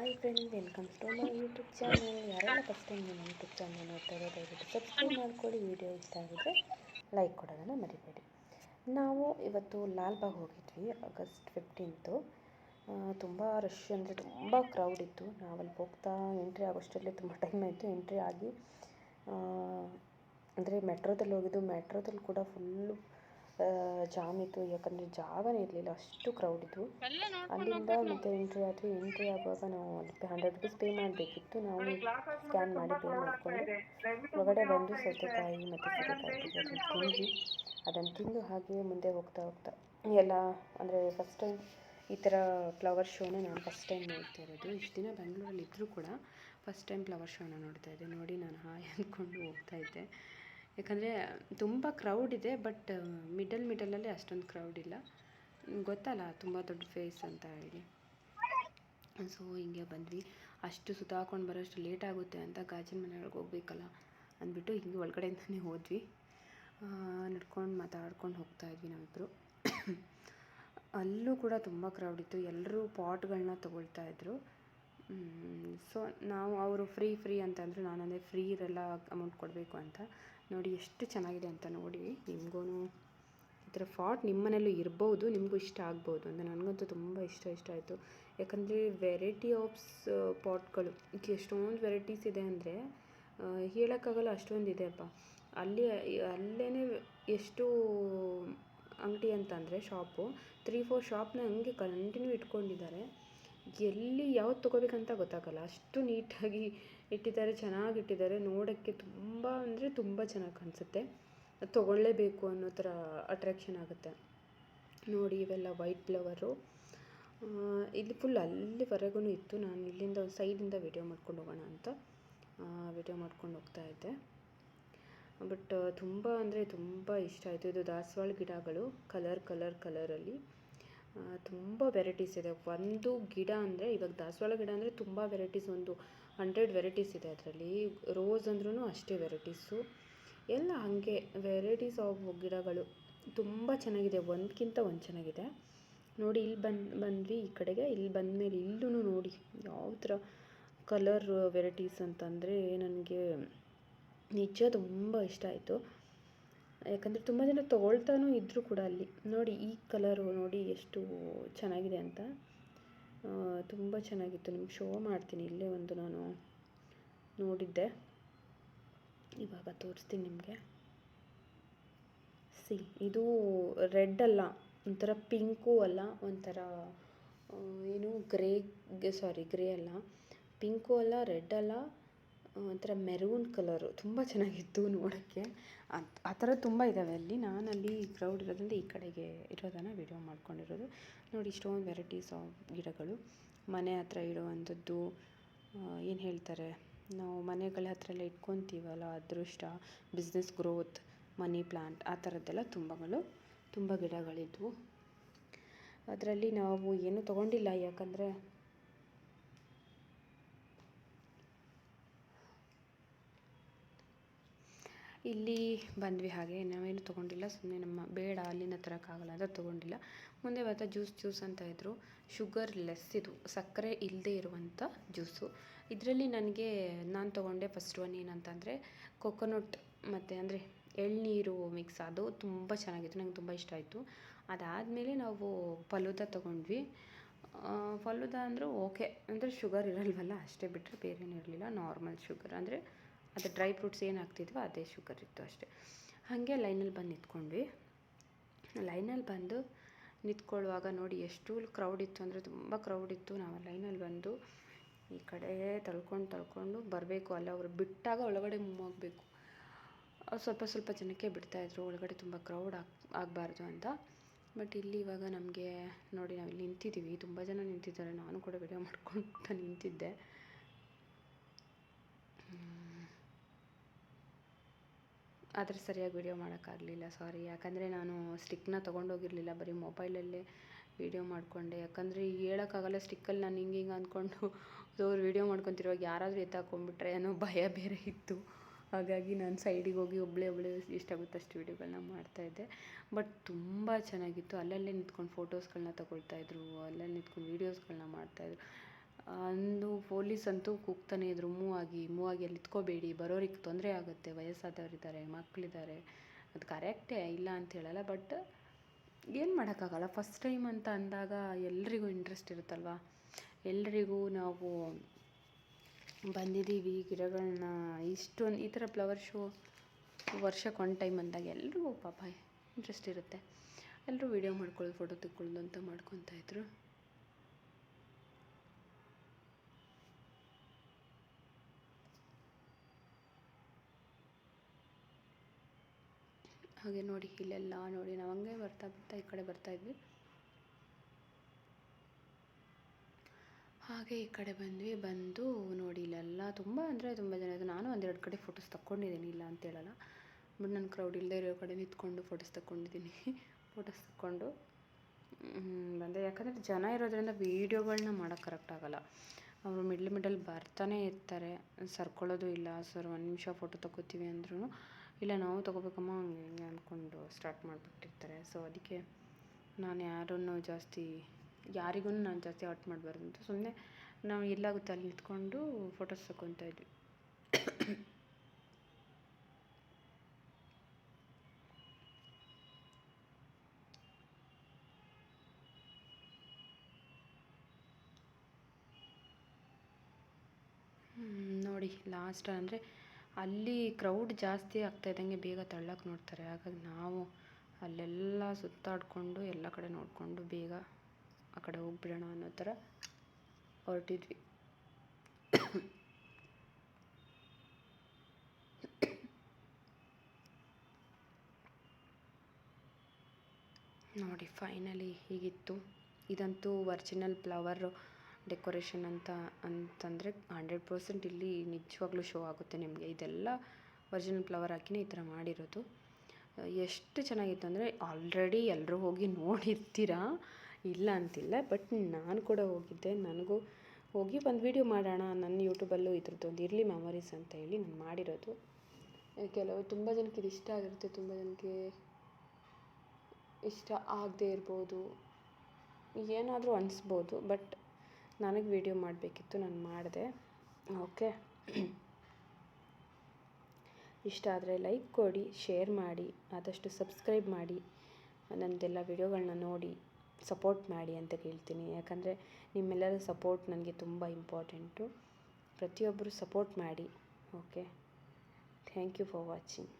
Hi friend welcome to my YouTube channel ಯಾರೆಲ್ಲ first time ನನ್ನ YouTube channel ನೋಡ್ತಾ ದಯವಿಟ್ಟು ಸಬ್ಸ್ಕ್ರೈಬ್ ಮಾಡ್ಕೊಳ್ಳಿ. ವಿಡಿಯೋ ಇಷ್ಟ ಆಗಿದ್ರೆ ಲೈಕ್ ಕೊಡೋದನ್ನು ಮರಿಬೇಡಿ. ನಾವು ಇವತ್ತು ಲಾಲ್ಬಾಗ್ ಹೋಗಿದ್ವಿ ಆಗಸ್ಟ್ ಫಿಫ್ಟೀನ್ತು ತುಂಬ ರಶ್ ಅಂದರೆ ತುಂಬ ಕ್ರೌಡ್ ಇತ್ತು. ನಾವಲ್ಲಿ ಹೋಗ್ತಾ ಎಂಟ್ರಿ ಆಗೋಷ್ಟರಲ್ಲಿ ತುಂಬ ಟೈಮ್ ಆಯಿತು. ಎಂಟ್ರಿ ಆಗಿ ಅಂದರೆ ಮೆಟ್ರೋದಲ್ಲಿ ಹೋಗಿದ್ದು ಮೆಟ್ರೋದಲ್ಲಿ ಕೂಡ ಫುಲ್ಲು ಜಾಮ್ ಇತ್ತು. ಯಾಕಂದರೆ ಜಾಗನೇ ಇರಲಿಲ್ಲ. ಅಷ್ಟು ಕ್ರೌಡ್ ಇತ್ತು. ಅಲ್ಲಿಂದ ಮತ್ತೆ ಎಂಟ್ರಿ ಆದ್ವಿ ಎಂಟ್ರಿ ಆಗುವಾಗ ನಾವು ಹಂಡ್ರೆಡ್ ರುಪೀಸ್ ಪೇ ಮಾಡಬೇಕಿತ್ತು. ನಾವು ಸ್ಕ್ಯಾನ್ ಮಾಡಿ ಪೇ ಮಾಡಿಕೊಂಡು ಹೊರಗಡೆ ಬಂದು ಸೌತೆಕಾಯಿ ಮತ್ತು ಸೌತೆಕಾಯಿ ತಿಂದು ತಿಂದ್ವಿ ಅದನ್ನು ತಿಂದು ಹಾಗೆ ಮುಂದೆ ಹೋಗ್ತಾ ಹೋಗ್ತಾ. ಎಲ್ಲ ಅಂದರೆ ಫಸ್ಟ್ ಟೈಮ್ ಈ ಥರ ಫ್ಲವರ್ ಶೋನ ನಾನು ಫಸ್ಟ್ ಟೈಮ್ ನೋಡ್ತಾ ಇರೋದು. ಇಷ್ಟು ದಿನ ಬೆಂಗಳೂರಲ್ಲಿ ಇದ್ದರೂ ಕೂಡ ಫಸ್ಟ್ ಟೈಮ್ ಫ್ಲವರ್ ಶೋನ ನೋಡ್ತಾ ಇದ್ದೆ. ನೋಡಿ ನಾನು ಹಾಯ್ ಅಂದ್ಕೊಂಡು ಹೋಗ್ತಾ ಇದ್ದೆ. ಯಾಕಂದರೆ ತುಂಬ ಕ್ರೌಡ್ ಇದೆ ಬಟ್ ಮಿಡಲ್ ಮಿಡಲಲ್ಲಿ ಅಷ್ಟೊಂದು ಕ್ರೌಡ್ ಇಲ್ಲ. ಗೊತ್ತಲ್ಲ, ತುಂಬ ದೊಡ್ಡ ಫೇಸ್ ಅಂತ ಹೇಳಿ. ಸೊ ಹಿಂಗೆ ಬಂದ್ವಿ. ಅಷ್ಟು ಸುತ್ತಾಕೊಂಡು ಬರೋಷ್ಟು ಲೇಟ್ ಆಗುತ್ತೆ ಅಂತ ಗಾಜಿನ ಮನೆಯೊಳಗೆ ಹೋಗ್ಬೇಕಲ್ಲ ಅಂದ್ಬಿಟ್ಟು ಹಿಂಗೆ ಒಳಗಡೆಯಿಂದನೇ ಹೋದ್ವಿ. ನಡ್ಕೊಂಡು ಮಾತಾಡ್ಕೊಂಡು ಹೋಗ್ತಾ ಇದ್ವಿ ನಾವಿಬ್ಬರು ಅಲ್ಲೂ ಕೂಡ ತುಂಬ ಕ್ರೌಡ್ ಇತ್ತು. ಎಲ್ಲರೂ ಪಾಟ್ಗಳನ್ನ ತೊಗೊಳ್ತಾ ಇದ್ರು. ಸೊ ನಾವು, ಅವರು ಫ್ರೀ ಫ್ರೀ ಅಂತಂದರು ನಾನು ಅಂದರೆ ಫ್ರೀ ಇರಲ್ಲ ಅಮೌಂಟ್ ಕೊಡಬೇಕು ಅಂತ. ನೋಡಿ, ಎಷ್ಟು ಚೆನ್ನಾಗಿದೆ ಅಂತ ನೋಡಿ. ನಿಮಗೂ ಈ ಥರ ಫಾಟ್ ನಿಮ್ಮ ಮನೇಲೂ ಇರ್ಬೋದು, ನಿಮಗೂ ಇಷ್ಟ ಆಗ್ಬೋದು ಅಂತ ನನಗಂತೂ ತುಂಬ ಇಷ್ಟ ಇಷ್ಟ ಆಯಿತು. ಯಾಕಂದರೆ ವೆರೈಟಿ ಆಫ್ಸ್ ಪಾಟ್ಗಳು ಎಷ್ಟೊಂದು ವೆರೈಟೀಸ್ ಇದೆ ಅಂದರೆ ಹೇಳೋಕ್ಕಾಗಲ್ಲ ಅಷ್ಟೊಂದು ಇದೆಯಪ್ಪ ಅಲ್ಲಿ ಅಲ್ಲೇ ಎಷ್ಟು ಅಂಗಡಿ ಅಂತಂದರೆ ಶಾಪು ತ್ರೀ ಫೋರ್ ಶಾಪ್ನ ಹಂಗೆ ಕಂಟಿನ್ಯೂ ಇಟ್ಕೊಂಡಿದ್ದಾರೆ. ಎಲ್ಲಿ ಯಾವ್ದು ತೊಗೋಬೇಕಂತ ಗೊತ್ತಾಗಲ್ಲ. ಅಷ್ಟು ನೀಟಾಗಿ ಇಟ್ಟಿದ್ದಾರೆ, ಚೆನ್ನಾಗಿ ಇಟ್ಟಿದ್ದಾರೆ. ನೋಡೋಕ್ಕೆ ತುಂಬ ಅಂದರೆ ತುಂಬ ಚೆನ್ನಾಗಿ ಕಾಣಿಸುತ್ತೆ. ತೊಗೊಳ್ಳೇಬೇಕು ಅನ್ನೋ ಥರ ಅಟ್ರ್ಯಾಕ್ಷನ್ ಆಗುತ್ತೆ. ನೋಡಿ, ಇವೆಲ್ಲ ವೈಟ್ ಫ್ಲವರು ಇಲ್ಲಿ ಫುಲ್ ಅಲ್ಲಿವರೆಗೂ ಇತ್ತು. ನಾನು ಇಲ್ಲಿಂದ ಒಂದು ಸೈಡಿಂದ ವಿಡಿಯೋ ಮಾಡ್ಕೊಂಡು ಹೋಗೋಣ ಅಂತ ವಿಡಿಯೋ ಮಾಡ್ಕೊಂಡು ಹೋಗ್ತಾ ಇದ್ದೆ. ಬಟ್ ತುಂಬ ಅಂದರೆ ತುಂಬ ಇಷ್ಟ ಆಯಿತು. ಇದು ದಾಸವಾಳ ಗಿಡಗಳು ಕಲರ್ ಕಲರ್ ಕಲರಲ್ಲಿ ತುಂಬ ವೆರೈಟೀಸ್ ಇದೆ. ಒಂದು ಗಿಡ ಅಂದರೆ, ಇವಾಗ ದಾಸವಾಳ ಗಿಡ ಅಂದರೆ ತುಂಬ ವೆರೈಟೀಸ್ ಒಂದು ಹಂಡ್ರೆಡ್ ವೆರೈಟೀಸ್ ಇದೆ ಅದರಲ್ಲಿ. ರೋಸ್ ಅಂದ್ರೂ ಅಷ್ಟೇ ವೆರೈಟೀಸು ಎಲ್ಲ ಹಾಗೆ ವೆರೈಟೀಸ್ ಆಫ್ ಗಿಡಗಳು ತುಂಬ ಚೆನ್ನಾಗಿದೆ. ಒಂದಕ್ಕಿಂತ ಒಂದು ಚೆನ್ನಾಗಿದೆ. ನೋಡಿ, ಇಲ್ಲಿ ಬಂದು, ಬಂದ್ವಿ ಈ ಕಡೆಗೆ. ಇಲ್ಲಿ ಬಂದಮೇಲೆ ಇಲ್ಲೂ ನೋಡಿ, ಯಾವ ಥರ ಕಲರ್ ವೆರೈಟೀಸ್ ಅಂತಂದರೆ ನನಗೆ ನಿಜ ತುಂಬ ಇಷ್ಟ ಆಯಿತು. ಯಾಕಂದರೆ ತುಂಬ ಜನ ತೊಗೊಳ್ತಾನೂ ಇದ್ದರು ಕೂಡ ಅಲ್ಲಿ. ನೋಡಿ ಈ ಕಲರು ನೋಡಿ ಎಷ್ಟು ಚೆನ್ನಾಗಿದೆ ಅಂತ. ತುಂಬ ಚೆನ್ನಾಗಿತ್ತು. ನಿಮ್ಗೆ ಶೋ ಮಾಡ್ತೀನಿ ಇಲ್ಲೇ ಒಂದು ನಾನು ನೋಡಿದ್ದೆ. ಇವಾಗ ತೋರಿಸ್ತೀನಿ ನಿಮಗೆ. ಸಿ ಇದು ರೆಡ್ ಅಲ್ಲ, ಒಂಥರ ಪಿಂಕು ಅಲ್ಲ, ಒಂಥರ ಏನು ಗ್ರೇ ಸಾರಿ ಗ್ರೇ ಅಲ್ಲ. ಪಿಂಕು ಅಲ್ಲ ರೆಡ್ ಅಲ್ಲ ಒಂಥರ ಮೆರೂನ್ ಕಲರು. ತುಂಬ ಚೆನ್ನಾಗಿತ್ತು ನೋಡೋಕ್ಕೆ. ಆ ಥರ ತುಂಬ ಇದ್ದಾವೆ ಅಲ್ಲಿ ನಾನಲ್ಲಿ ಕ್ರೌಡ್ ಇರೋದ್ರಿಂದ ಈ ಕಡೆಗೆ ಇರೋದನ್ನು ವಿಡಿಯೋ ಮಾಡ್ಕೊಂಡಿರೋದು. ನೋಡಿ ಇಷ್ಟೊಂದು ವೆರೈಟೀಸ್ ಆಫ್ ಗಿಡಗಳು. ಮನೆ ಹತ್ರ ಇಡುವಂಥದ್ದು ಏನು ಹೇಳ್ತಾರೆ? ನಾವು ಮನೆಗಳ ಹತ್ರ ಎಲ್ಲ ಇಟ್ಕೊತೀವಲ್ಲ, ಅದೃಷ್ಟ ಬಿಸ್ನೆಸ್ ಗ್ರೋತ್ ಮನಿ ಪ್ಲಾಂಟ್ ಆ ಥರದ್ದೆಲ್ಲ ತುಂಬಗಳು, ತುಂಬ ಗಿಡಗಳಿದ್ವು. ಅದರಲ್ಲಿ ನಾವು ಏನೂ ತೊಗೊಂಡಿಲ್ಲ ಯಾಕಂದರೆ ಇಲ್ಲಿ ಬಂದ್ವಿ ಹಾಗೆ, ನಾವೇನು ತೊಗೊಂಡಿಲ್ಲ ಸುಮ್ಮನೆ ನಮ್ಮ ಬೇಡ ಅಲ್ಲಿಂದ ತರೋಕ್ಕಾಗಲ್ಲ ಅಂತ ತೊಗೊಂಡಿಲ್ಲ. ಮುಂದೆ ಬರ್ತಾ ಜ್ಯೂಸ್ ಜ್ಯೂಸ್ ಅಂತ ಇದ್ದರು ಶುಗರ್ ಲೆಸ್ ಇದು, ಸಕ್ಕರೆ ಇಲ್ಲದೆ ಇರುವಂಥ ಜ್ಯೂಸು. ಇದರಲ್ಲಿ ನನಗೆ, ನಾನು ತೊಗೊಂಡೆ ಫಸ್ಟ್ ಒನ್ ಏನಂತಂದರೆ ಕೊಕೊನಟ್ ಮತ್ತು ಅಂದರೆ ಎಳ್ನೀರು ಮಿಕ್ಸ್ ಅದು ತುಂಬ ಚೆನ್ನಾಗಿತ್ತು, ನಂಗೆ ತುಂಬ ಇಷ್ಟ ಆಯಿತು. ಅದಾದಮೇಲೆ ನಾವು ಫಲೂದ ತೊಗೊಂಡ್ವಿ. ಫಲೂದ ಅಂದರೂ ಓಕೆ ಅಂದರೆ ಶುಗರ್ ಇರಲ್ವಲ್ಲ, ಅಷ್ಟೇ ಬಿಟ್ಟರೆ ಬೇರೇನೂ ಇರಲಿಲ್ಲ ನಾರ್ಮಲ್ ಶುಗರ್. ಅಂದರೆ ಅದು ಡ್ರೈ ಫ್ರೂಟ್ಸ್ ಏನು ಹಾಕ್ತಿದ್ವೋ ಅದೇ ಶುಗರ್ ಇತ್ತು ಅಷ್ಟೇ. ಹಾಗೆ ಲೈನಲ್ಲಿ ಬಂದು ನಿಂತ್ಕೊಂಡ್ವಿ. ಲೈನಲ್ಲಿ ಬಂದು ನಿಂತ್ಕೊಳ್ಳುವಾಗ ನೋಡಿ ಎಷ್ಟು ಕ್ರೌಡ್ ಇತ್ತು ಅಂದರೆ ತುಂಬ ಕ್ರೌಡ್ ಇತ್ತು. ನಾವು ಲೈನಲ್ಲಿ ಬಂದು ಈ ಕಡೆ ತಳ್ಕೊಂಡು ತಳ್ಕೊಂಡು ಬರಬೇಕು ಅಲ್ಲ, ಅವರು ಬಿಟ್ಟಾಗ ಒಳಗಡೆ ಮುಮ್ಮೋಗಬೇಕು ಸ್ವಲ್ಪ ಸ್ವಲ್ಪ ಜನಕ್ಕೆ ಬಿಡ್ತಾಯಿದ್ರು ಒಳಗಡೆ ತುಂಬ ಕ್ರೌಡ್ ಆಗಿ, ಆಗಬಾರ್ದು ಅಂತ. ಬಟ್ ಇಲ್ಲಿ ಇವಾಗ ನಮಗೆ ನೋಡಿ ನಾವು ಇಲ್ಲಿ ನಿಂತಿದ್ದೀವಿ. ತುಂಬ ಜನ ನಿಂತಿದ್ದಾರೆ. ನಾನು ಕೂಡ ವಿಡಿಯೋ ಮಾಡ್ಕೊಳ್ತಾ ನಿಂತಿದ್ದೆ. ಆದರೆ ಸರಿಯಾಗಿ ವೀಡಿಯೋ ಮಾಡೋಕ್ಕಾಗಲಿಲ್ಲ ಸಾರಿ ಯಾಕಂದರೆ ನಾನು ಸ್ಟಿಕ್ನ ತೊಗೊಂಡೋಗಿರಲಿಲ್ಲ, ಬರೀ ಮೊಬೈಲಲ್ಲೇ ವೀಡಿಯೋ ಮಾಡಿಕೊಂಡೆ. ಯಾಕಂದರೆ ಹೇಳೋಕ್ಕಾಗಲ್ಲ ಸ್ಟಿಕ್ಕಲ್ಲಿ ನಾನು ಹಿಂಗೆ ಹಿಂಗೆ ಅಂದ್ಕೊಂಡು ಅವ್ರು ವೀಡಿಯೋ ಮಾಡ್ಕೊತಿರುವಾಗ ಯಾರಾದರೂ ಎತ್ತಾಕೊಂಡ್ಬಿಟ್ರೆ ಅನ್ನೋ ಭಯ ಬೇರೆ ಇತ್ತು. ಹಾಗಾಗಿ ನಾನು ಸೈಡಿಗೆ ಹೋಗಿ ಒಬ್ಬಳೇ ಒಬ್ಬಳೇ ಎಷ್ಟಾಗುತ್ತೆ ಅಷ್ಟು ವೀಡಿಯೋಗಳನ್ನ ಮಾಡ್ತಾಯಿದ್ದೆ ಬಟ್ ತುಂಬ ಚೆನ್ನಾಗಿತ್ತು. ಅಲ್ಲಲ್ಲೇ ನಿಂತ್ಕೊಂಡು ಫೋಟೋಸ್ಗಳನ್ನ ತಗೊಳ್ತಾಯಿದ್ರು ಅಲ್ಲಲ್ಲಿ ನಿಂತ್ಕೊಂಡು ವೀಡಿಯೋಸ್ಗಳನ್ನ ಮಾಡ್ತಾಯಿದ್ರು ಅಂದು ಪೊಲೀಸ್ ಅಂತೂ ಕೂಗ್ತಾನೆ ಇದ್ರು. ಮೂವ್ ಆಗಿ ಮೂವ್ ಆಗಿ ಅಲ್ಲಿ ನಿಂತ್ಕೋಬೇಡಿ, ಬರೋರಿಗೆ ತೊಂದರೆ ಆಗುತ್ತೆ, ವಯಸ್ಸಾದವರಿದ್ದಾರೆ ಮಕ್ಕಳಿದ್ದಾರೆ ಅದು ಕರೆಕ್ಟೇ ಇಲ್ಲ ಅಂತ ಹೇಳಲ್ಲ, ಬಟ್ ಏನು ಮಾಡೋಕ್ಕಾಗಲ್ಲ. ಫಸ್ಟ್ ಟೈಮ್ ಅಂತ ಅಂದಾಗ ಎಲ್ರಿಗೂ ಇಂಟ್ರೆಸ್ಟ್ ಇರುತ್ತಲ್ವ? ಎಲ್ರಿಗೂ ನಾವು ಬಂದಿದ್ದೀವಿ ಗಿಡಗಳನ್ನ ಇಷ್ಟೊಂದು, ಈ ಥರ ಫ್ಲವರ್ ಶೋ ವರ್ಷಕ್ಕೆ ಒಂದು ಟೈಮ್ ಅಂದಾಗ ಎಲ್ರಿಗೂ ಪಾಪ ಇಂಟ್ರೆಸ್ಟ್ ಇರುತ್ತೆ. ಎಲ್ಲರೂ ವೀಡಿಯೋ ಮಾಡ್ಕೊಳ್ಳೋದು ಫೋಟೋ ತೆಕ್ಕೊಳ್ಳೋದು ಅಂತ ಮಾಡ್ಕೊತಾ ಹಾಗೆ ನೋಡಿ, ಇಲ್ಲೆಲ್ಲ ನೋಡಿ, ನಾವು ಹಂಗೆ ಬರ್ತಾ ಬರ್ತಾ ಈ ಕಡೆ ಬರ್ತಾ ಇದ್ವಿ. ಹಾಗೆ ಈ ಕಡೆ ಬಂದ್ವಿ, ಬಂದು ನೋಡಿ ಇಲ್ಲೆಲ್ಲ ತುಂಬ ಅಂದರೆ ತುಂಬ ಜನ ಇದೆ ನಾನು ಒಂದೆರಡು ಕಡೆ ಫೋಟೋಸ್ ತಗೊಂಡಿದ್ದೀನಿ ಇಲ್ಲ ಅಂತ ಹೇಳಲ್ಲ. ಬಟ್ ನಾನು ಕ್ರೌಡ್ ಇಲ್ಲದೆ ಇರೋ ಕಡೆ ನಿಂತ್ಕೊಂಡು ಫೋಟೋಸ್ ತಗೊಂಡಿದ್ದೀನಿ ಫೋಟೋಸ್ ತಕ್ಕೊಂಡು. ಬಂದೆ. ಯಾಕಂದರೆ ಜನ ಇರೋದ್ರಿಂದ ವೀಡಿಯೋಗಳನ್ನ ಮಾಡೋಕ್ಕೆ ಕರೆಕ್ಟ್ ಆಗೋಲ್ಲ. ಅವರು ಮಿಡ್ಲ್ ಮಿಡಲ್ ಬರ್ತಾನೆ ಇರ್ತಾರೆ. ಸರ್ಕೊಳ್ಳೋದು ಇಲ್ಲ. ಸರ್, ಒಂದು ನಿಮಿಷ ಫೋಟೋ ತಗೋತೀವಿ ಅಂದ್ರೂ ಇಲ್ಲ, ನಾವು ತಗೋಬೇಕಮ್ಮ, ಹಂಗೆ ಹಿಂಗೆ ಅಂದ್ಕೊಂಡು ಸ್ಟಾರ್ಟ್ ಮಾಡಿಬಿಟ್ಟಿರ್ತಾರೆ. ಸೊ ಅದಕ್ಕೆ ನಾನು ಯಾರನ್ನು ಜಾಸ್ತಿ, ಯಾರಿಗೂ ನಾನು ಜಾಸ್ತಿ ಔಟ್ ಮಾಡಬಾರ್ದು ಅಂತ ಸುಮ್ಮನೆ ನಾವು ಎಲ್ಲಾಗುತ್ತೆ ಅಲ್ಲಿ ನಿಂತ್ಕೊಂಡು ಫೋಟೋಸ್ ತಗೊತಾ ಇದ್ವಿ. ನೋಡಿ ಲಾಸ್ಟ್ ಅಂದರೆ ಅಲ್ಲಿ ಕ್ರೌಡ್ ಜಾಸ್ತಿ ಆಗ್ತಾ ಇದ್ದಂಗೆ ಬೇಗ ತಳ್ಳಕ್ಕೆ ನೋಡ್ತಾರೆ. ಹಾಗಾಗಿ ನಾವು ಅಲ್ಲೆಲ್ಲ ಸುತ್ತಾಡಿಕೊಂಡು ಎಲ್ಲ ಕಡೆ ನೋಡಿಕೊಂಡು ಬೇಗ ಆ ಕಡೆ ಹೋಗ್ಬಿಡೋಣ ಅನ್ನೋ ಥರ ಹೊರಟಿದ್ವಿ. ನೋಡಿ ಫೈನಲಿ ಹೀಗಿತ್ತು. ಇದಂತೂ ಒರ್ಜಿನಲ್ ಫ್ಲವರು ಡೆಕೋರೇಷನ್ ಅಂತ ಅಂತಂದರೆ ಹಂಡ್ರೆಡ್ ಪರ್ಸೆಂಟ್ ಇಲ್ಲಿ ನಿಜವಾಗ್ಲೂ ಶೋ ಆಗುತ್ತೆ ನಿಮಗೆ. ಇದೆಲ್ಲ ಒರಿಜಿನಲ್ ಫ್ಲವರ್ ಹಾಕಿನೇ ಈ ಥರ ಮಾಡಿರೋದು. ಎಷ್ಟು ಚೆನ್ನಾಗಿತ್ತು ಅಂದರೆ ಆಲ್ರೆಡಿ ಎಲ್ಲರೂ ಹೋಗಿ ನೋಡಿರ್ತೀರ? ಇಲ್ಲ ಅಂತಿಲ್ಲ, ಬಟ್ ನಾನು ಕೂಡ ಹೋಗಿದ್ದೆ. ನನಗೂ ಹೋಗಿ ಒಂದು ವೀಡಿಯೋ ಮಾಡೋಣ. ನನ್ನ ಯೂಟ್ಯೂಬಲ್ಲೂ ಇದ್ರದ್ದು ಒಂದು ಇರ್ಲಿ ಮೆಮೊರೀಸ್ ಅಂತ ಹೇಳಿ ನಾನು ಮಾಡಿರೋದು. ಕೆಲವು ತುಂಬ ಜನಕ್ಕೆ ಇದು ಇಷ್ಟ ಆಗಿರುತ್ತೆ. ತುಂಬ ಜನಕ್ಕೆ ಇಷ್ಟ ಆಗದೇ ಇರ್ಬೋದು. ಏನಾದರೂ ಅನಿಸ್ಬೋದು, ಬಟ್ ನನಗೆ ವೀಡಿಯೋ ಮಾಡಬೇಕಿತ್ತು, ನಾನು ಮಾಡಿದೆ. ಓಕೆ ಇಷ್ಟ ಆದರೆ ಲೈಕ್ ಕೊಡಿ ಶೇರ್ ಮಾಡಿ, ಆದಷ್ಟು ಸಬ್ಸ್ಕ್ರೈಬ್ ಮಾಡಿ ನನ್ನದೆಲ್ಲ ವಿಡಿಯೋಗಳನ್ನ ನೋಡಿ ಸಪೋರ್ಟ್ ಮಾಡಿ ಅಂತ ಕೇಳ್ತೀನಿ. ಯಾಕಂದರೆ ನಿಮ್ಮೆಲ್ಲರ ಸಪೋರ್ಟ್ ನನಗೆ ತುಂಬ ಇಂಪಾರ್ಟೆಂಟು ಪ್ರತಿಯೊಬ್ಬರು ಸಪೋರ್ಟ್ ಮಾಡಿ. Okay thank you for watching